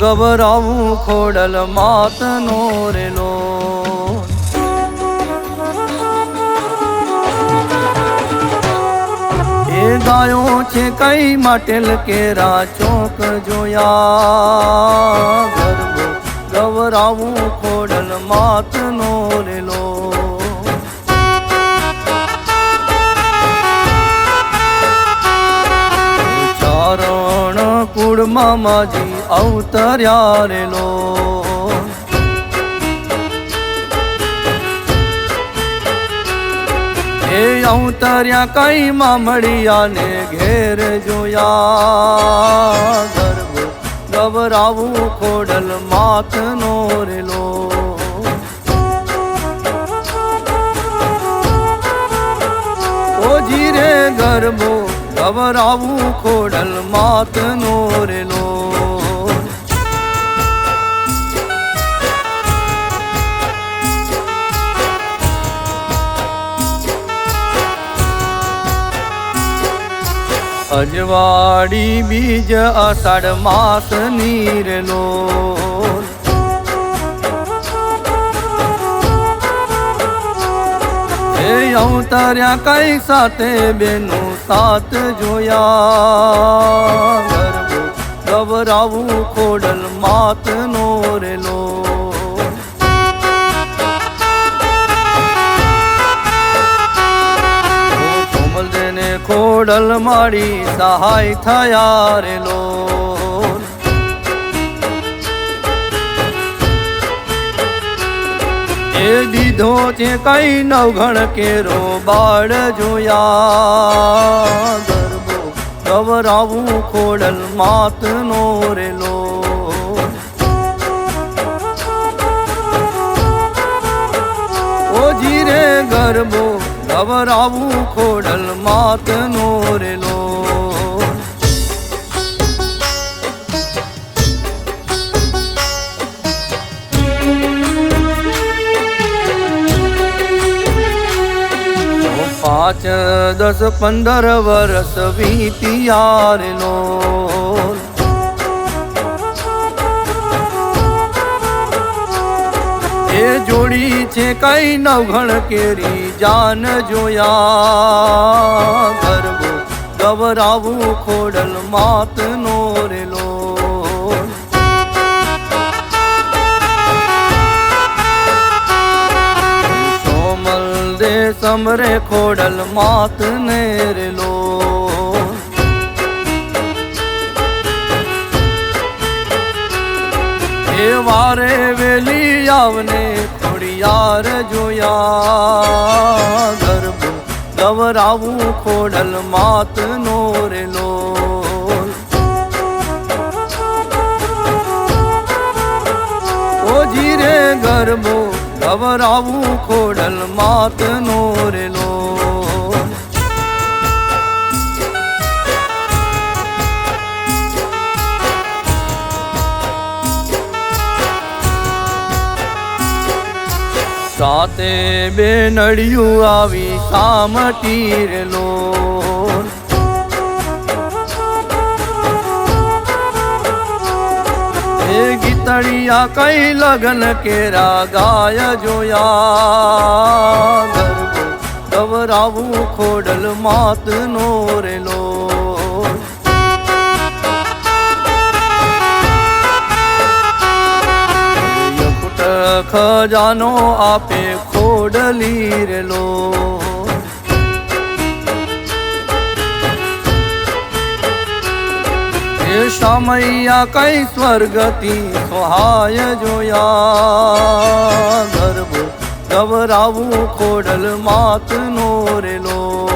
ગભરાવું ખોડલ માતનો રેલો. એ ગાયો છે કઈ માટેલ કેરા ચોક જોયા. ગભરાવું ખોડલ માતનો રેલો કુળમાં અવતર્યા રે લો એ અવતર્યા કઈ મામડિયા ને ઘેર જોયા. ગરબો ગભરાવું ખોડલ માથનો રેલો. ઓ જીરે ગરબો ગભરાવું ખોડલ માથનો રેલો અજવાડી બીજ અષાઢ માસ નીરલો. અવતર્યા કઈ સાથે? બેનું સાત જોયા. ગભરાવું ખોડલ માત નો રેલો. કોમલ જેને ખોડલ માડી સહાય થયા રેલો. એ દીધો છે કઈ નવઘણ કેરો બાળ જોયા. ગરબો ગવરાવું ખોડલ માતનો રેલો. ઓ જીરે ગરબો ગવરાવું ખોડલ માતનો રેલો. પાંચ, દસ, પંદર વર્ષ વીતિયારનો એ જોડી છે કઈ નવઘણ કેરી, જાન જોયા. ગરબો ગભરાવું ખોડલ માતનો. દે સમરે ખોડલ માત નેરલો એ વારે વેલી આવને ખોડિયાર જોયા. ગર્ભ ગવરાવું ખોડલ માત નો રેલો ઓ જીરે ગરબો ગવરાવું ખોડલ માત નો રેલો. સાતે બે નડિયું આવી સામટી રેલો. ગીતળિયા કઈ લગન કેરા ગાય જોયા. ગવરાવું ખોડલ માત નો રેલો ખજાનો આપે ખોડલી રેલો. એ સમૈયા કઈ સ્વર્ગતી સહાય જોયા? ગરબો ગભરાવું ખોડલ માત નો રેલો.